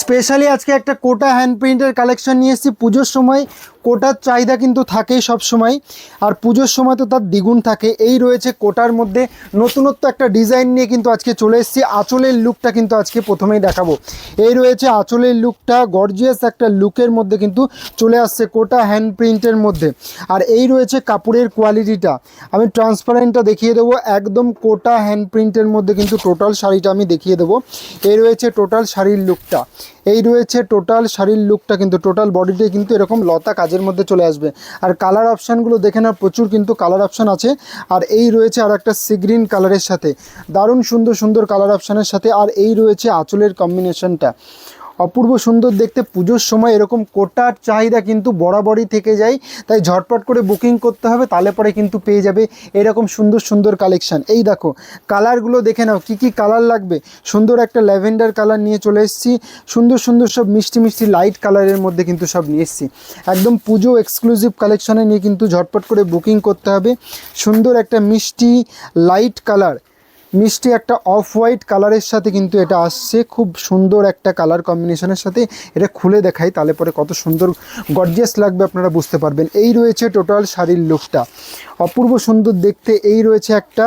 Specially আজকে একটা কোটা hand প্রিন্টের কালেকশন নিয়ে এসেছি। পুজোর সময় কোটার চাহিদা কিন্তু থাকেই সব সময় আর পুজোর সময় তো তার দ্বিগুণ থাকে। এই রয়েছে কোটার মধ্যে নতুনত্ব একটা ডিজাইন নিয়ে কিন্তু আজকে চলে এসেছি। আঁচলের লুকটা কিন্তু আজকে প্রথমেই দেখাবো। এই রয়েছে আঁচলের লুকটা, গর্জিয়াস একটা লুকের মধ্যে কিন্তু চলে আসছে কোটা হ্যান্ড প্রিন্টের মধ্যে। আর এই রয়েছে কাপড়ের কোয়ালিটিটা আমি ট্রান্সপারেন্টটা দেখিয়ে দেবো। একদম কোটা হ্যান্ড প্রিন্টের মধ্যে কিন্তু টোটাল শাড়িটা আমি দেখিয়ে দেবো। এই রয়েছে টোটাল শাড়ির লুকটা। এই রয়েছে টোটাল শাড়ির লুকটা কিন্তু টোটাল বডিটাই কিন্তু এরকম লতা কাজের মধ্যে চলে আসবে। আর কালার অপশানগুলো দেখে না প্রচুর কিন্তু কালার অপশান আছে। আর এই রয়েছে আর একটা সি গ্রিন কালারের সাথে। দারুণ সুন্দর সুন্দর কালার অপশানের সাথে, আর এই রয়েছে আঁচলের কম্বিনেশনটা অপূর্ব সুন্দর দেখতে, পুজোর সময় এরকম কোটার চাহিদা কিন্তু বরাবরই থেকে যায়। তাই ঝটপট করে বুকিং করতে হবে, তাহলে পরে কিন্তু পেয়ে যাবে এরকম সুন্দর সুন্দর কালেকশান এই দেখো কালারগুলো দেখে নাও, কি কি কালার লাগবে? সুন্দর একটা ল্যাভেন্ডার কালার নিয়ে চলে এসেছি। সুন্দর সুন্দর সব মিষ্টি মিষ্টি লাইট কালারের মধ্যে কিন্তু সব নিয়ে এসেছি। একদম পুজো এক্সক্লুসিভ কালেকশনে নিয়ে কিন্তু ঝটপট করে বুকিং করতে হবে। সুন্দর একটা মিষ্টি লাইট কালার মিষ্টি একটা অফ হোয়াইট কালারের সাথে কিন্তু এটা আসছে। খুব সুন্দর একটা কালার কম্বিনেশনের সাথে এটা খুলে দেখাই, তাহলে পরে কত সুন্দর গর্জিয়াস লাগবে আপনারা বুঝতে পারবেন। এই রয়েছে টোটাল শাড়ির লুকটা অপূর্ব সুন্দর দেখতে এই রয়েছে একটা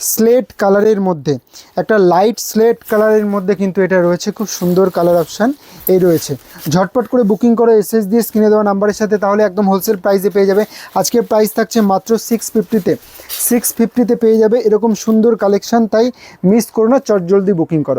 স্লেট কালারের মধ্যে। একটা লাইট স্লেট কালারের মধ্যে কিন্তু এটা রয়েছে। খুব সুন্দর কালার অপশান এই রয়েছে। ঝটপট করে বুকিং করে এসএস দিয়ে স্ক্রিনে দেওয়া নাম্বারের সাথে, তাহলে একদম হোলসেল প্রাইসে পেয়ে যাবে। আজকের প্রাইস থাকছে মাত্র সিক্স ফিফটিতে সিক্স ফিফটিতে পেয়ে যাবে। এরকম সুন্দর কালেকশান তাই মিস করো না চট জলদি বুকিং করো।